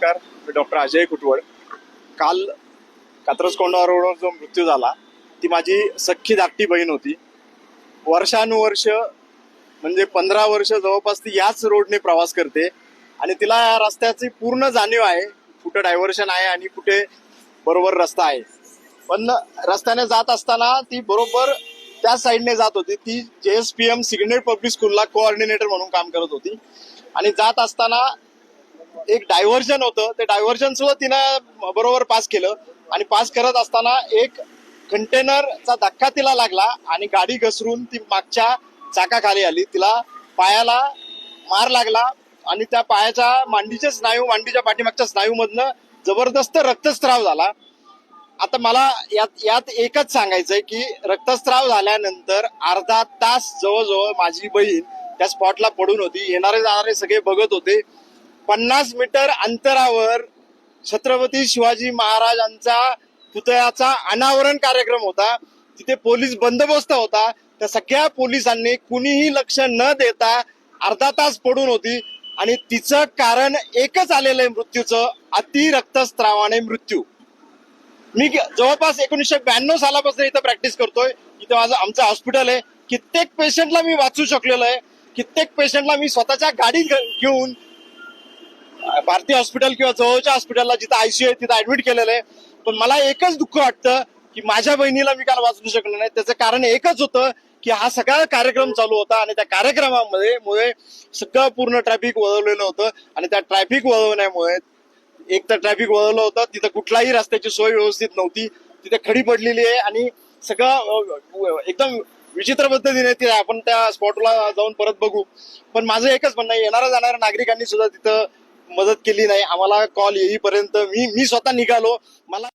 नमस्कार मी डॉक्टर अजय कुटवड. काल कात्रजकोंडा रोडवर जो मृत्यू झाला ती माझी सख्खी धाकटी बहीण होती. वर्षानुवर्ष म्हणजे पंधरा वर्ष जवळपास ती याच रोडने प्रवास करते आणि तिला या रस्त्याची पूर्ण जाणीव आहे कुठं डायव्हर्शन आहे आणि कुठे बरोबर रस्ता आहे. पण रस्त्याने जात असताना ती बरोबर त्या साईडने जात होती. ती J S P M Signet public स्कूलला कोऑर्डिनेटर म्हणून काम करत होती. आणि जात असताना एक डायव्हर्जन होतं. ते डायव्हर्जन सुद्धा तिनं बरोबर पास केलं. आणि पास करत असताना एक कंटेनरचा धक्का तिला लागला आणि गाडी घसरून ती मागच्या चाकाखाली आली. तिला पायाला मार लागला आणि त्या पायाच्या मांडीच्या स्नायू मांडीच्या पाठीमागच्या स्नायूमधनं जबरदस्त रक्तस्त्राव झाला. आता मला यात यात एकच सांगायचंय की रक्तस्त्राव झाल्यानंतर अर्धा तास जवळजवळ माझी बहीण त्या स्पॉटला पडून होती. येणारे जाणारे सगळे बघत होते. पन्नास मीटर अंतरावर छत्रपती शिवाजी महाराजांचा पुतळ्याचा अनावरण कार्यक्रम होता. तिथे पोलीस बंदोबस्त होता. त्या सगळ्या पोलिसांनी कुणीही लक्ष न देता अर्धा तास पडून होती आणि तिचं कारण एकच आलेलं आहे मृत्यूचं अति रक्तस्त्रावाने मृत्यू. मी जवळपास एकोणीसशे ब्याण्णव सालापासून इथं प्रॅक्टिस करतोय. इथं माझं आमचं हॉस्पिटल आहे. कित्येक पेशंटला मी वाचू शकलेलो आहे. कित्येक पेशंटला मी स्वतःच्या गाडी घ- घेऊन भारतीय हॉस्पिटल किंवा जवळच्या हॉस्पिटलला जिथं आयसीयू आहे तिथं ऍडमिट केलेलं आहे. पण मला एकच दुःख वाटतं की माझ्या बहिणीला मी काल वाचू शकलो नाही. त्याचं कारण एकच होतं की हा सगळा कार्यक्रम चालू होता आणि त्या कार्यक्रमामध्ये मुळे सगळं पूर्ण ट्रॅफिक वळवलेलं होतं आणि त्या ट्रॅफिक वळवण्यामुळे एक तर ट्रॅफिक वळवलं होतं. तिथं कुठलाही रस्त्याची सोय व्यवस्थित नव्हती. तिथे खडी पडलेली आहे आणि सगळं एकदम विचित्र पद्धतीने तिथे आपण त्या स्पॉटला जाऊन परत बघू. पण माझं एकच म्हणणं आहे येणाऱ्या जाणाऱ्या नागरिकांनी सुद्धा तिथं मदत केली नाही. आम्हाला कॉल येईपर्यंत मी मी स्वतः निघालो. मला